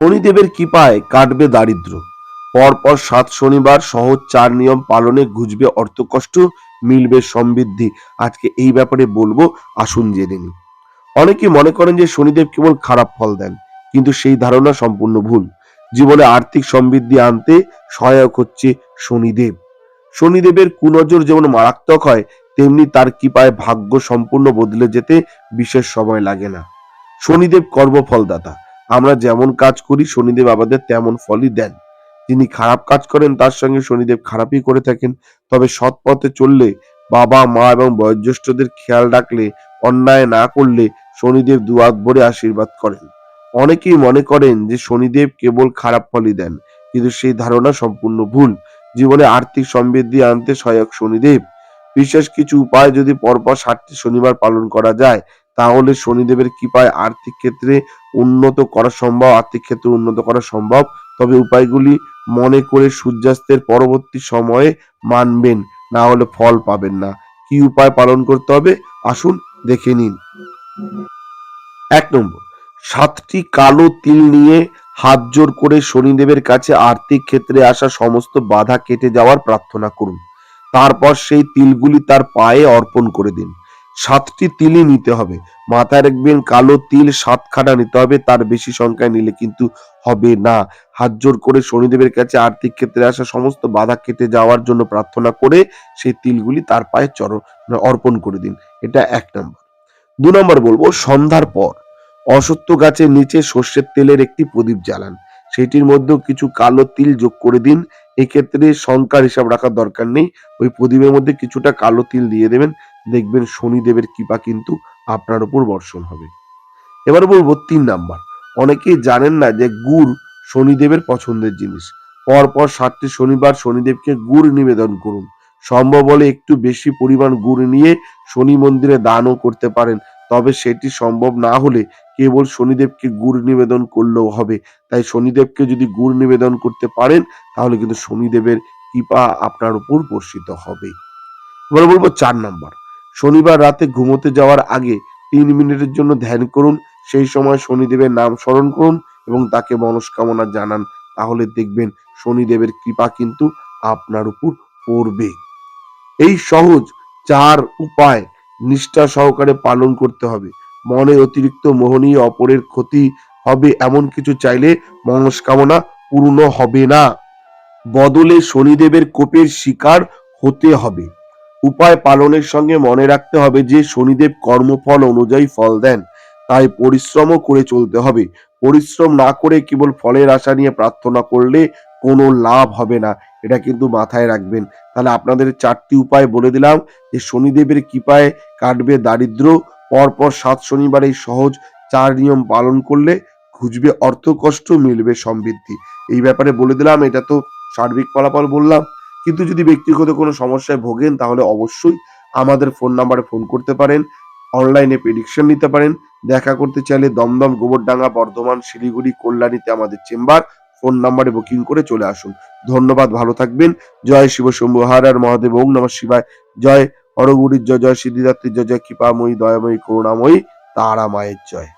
শনিদেবের কৃপায় কাটবে দারিদ্র। পরপর সাত শনিবার সহজ চার নিয়ম পালনে ঘুচবে অর্থকষ্ট, মিলবে সমৃদ্ধি। আজকে এই ব্যাপারে বলব, আসুন জেনে নিই। অনেকে মনে করেন যে শনিদেব কেবল খারাপ ফল দেন, কিন্তু সেই ধারণা সম্পূর্ণ ভুল। জীবনে আর্থিক সমৃদ্ধি আনতে সহায়ক হচ্ছে শনিদেব। শনিদেবের কুনজর যেমন মারাত্মক হয়, তেমনি তার কৃপায় ভাগ্য সম্পূর্ণ বদলে যেতে বিশেষ সময় লাগে না। শনিদেব কর্মফলদাতা। আমরা যেমন কাজ করি, শনিদেব আমাদের তেমন ফলই দেন। যিনি খারাপ কাজ করেন, তার সঙ্গে শনিদেব খারাপই করে থাকেন। তবে সৎ পথে চললে বাবা, মা এবং বয়োজ্যেষ্ঠদের খেয়াল রাখলে, অন্যায় না করলে শনিদেব দুয়াত ভরে আশীর্বাদ করেন। অনেকেই মনে করেন যে শনিদেব কেবল খারাপ ফলই দেন, কিন্তু সেই ধারণা সম্পূর্ণ ভুল। জীবনে আর্থিক সমৃদ্ধি আনতে সহায়ক শনিদেব। বিশেষ কিছু উপায় যদি পরপর ষাটটি শনিবার পালন করা যায় তাহলে শনিদেবের কৃপায় আর্থিক ক্ষেত্রে উন্নত করা সম্ভব, আর্থিক ক্ষেত্রে উন্নত করা সম্ভব। তবে উপায়গুলি মনে করে সূর্যাস্তের পরবর্তী সময়ে মানবেন, না হলে ফল পাবেন না। কি উপায় পালন করতে হবে? আসুন দেখে নিন। এক নম্বর, সাতটি কালো তিল নিয়ে হাত জোর করে শনিদেবের কাছে আর্থিক ক্ষেত্রে আসা সমস্ত বাধা কেটে যাওয়ার প্রার্থনা করুন। তারপর সেই তিলগুলি তার পায়ে অর্পণ করে দিন। সাতটি তিলই নিতে হবে। মাথায় রাখবেন, কালো তিল সাতখানা নিতে হবে, তার বেশি সংখ্যায় নিলে কিন্তু হবে না। হাত জোর করে শনিদেবের কাছে আর্থিক ক্ষেত্রে আসা সমস্ত বাধা কেটে যাওয়ার জন্য প্রার্থনা করে সেই তিলগুলি তার পায়ে চরণ মানে অর্পণ করে দিন। এটা এক নম্বর। দু নম্বর বলব, সন্ধ্যার পর অসত্য গাছের নিচে সর্ষের তেলের একটি প্রদীপ জ্বালান। সেটির মধ্যেও কিছু কালো তিল যোগ করে দিন। এক্ষেত্রে সংখ্যার হিসাব রাখার দরকার নেই। ওই প্রদীপের মধ্যে কিছুটা কালো তিল দিয়ে দেবেন। দেখবেন শনিদেবের কৃপা কিন্তু আপনার উপর বর্ষণ হবে। এবার বলব তিন নাম্বার। অনেকেই জানেন না যে গুড় শনিদেবের পছন্দের জিনিস। পরপর সাতটি শনিবার শনিদেবকে গুড় নিবেদন করুন। সম্ভব হলে একটু বেশি পরিমাণ গুড় নিয়ে শনি মন্দিরে দানও করতে পারেন। তবে সেটি সম্ভব না হলে কেবল শনিদেবকে গুড় নিবেদন করলেও হবে। তাই শনিদেবকে যদি গুড় নিবেদন করতে পারেন, তাহলে কিন্তু শনিদেবের কৃপা আপনার উপর বর্ষিত হবে। এবার বলব চার নাম্বার। শনিবার রাতে ঘুমোতে যাওয়ার আগে তিন মিনিটের জন্য ধ্যান করুন, সেই সময় শনিদেবের নাম স্মরণ করুন এবং তাকে মনস্কামনা জানান। তাহলে দেখবেন শনিদেবের কৃপা কিন্তু আপনার উপর পড়বে। এই সহজ চার উপায় নিষ্ঠা সহকারে পালন করতে হবে। মনে অতিরিক্ত মোহনীয় অপরের ক্ষতি হবে এমন কিছু চাইলে মনস্কামনা পূর্ণ হবে না। বদলে শনিদেবের কোপের শিকার হতে হবে। উপায় পালনের সঙ্গে মনে রাখতে হবে যে শনিদেব কর্মফল অনুযায়ী ফল দেন। তাই পরিশ্রমও করে চলতে হবে। পরিশ্রম না করে কেবল ফলের আশা নিয়ে প্রার্থনা করলে কোনো লাভ হবে না। এটা কিন্তু মাথায় রাখবেন। তাহলে আপনাদের চারটি উপায় বলে দিলাম যে শনিদেবের কৃপায় কাটবে দারিদ্র পরপর সাত শনিবার এই সহজ চার নিয়ম পালন করলে খুঁজবে অর্থ কষ্ট মিলবে সমৃদ্ধি। এই ব্যাপারে বলে দিলাম, এটা তো সার্বিক ফলাফল বললাম। কিন্তু যদি ব্যক্তিগত কোনো সমস্যায় ভোগেন, তাহলে অবশ্যই আমাদের ফোন নাম্বারে ফোন করতে পারেন, অনলাইনে প্রেডিকশন নিতে পারেন। দেখা করতে চাইলে দমদম, গোবরডাঙ্গা, বর্ধমান, শিলিগুড়ি, কল্যাণীতে আমাদের চেম্বার ফোন নাম্বারে বুকিং করে চলে আসুন। ধন্যবাদ, ভালো থাকবেন। জয় শিব শম্ভু, হার আর মহাদেব, ওম নমঃ শিবায়। জয় হরগুরির জয় জয় সিদ্ধিদাত্রীর জয় জয় কৃপাময়ী, দয়াময়ী, করুণাময়ী তারা মায়ের জয়।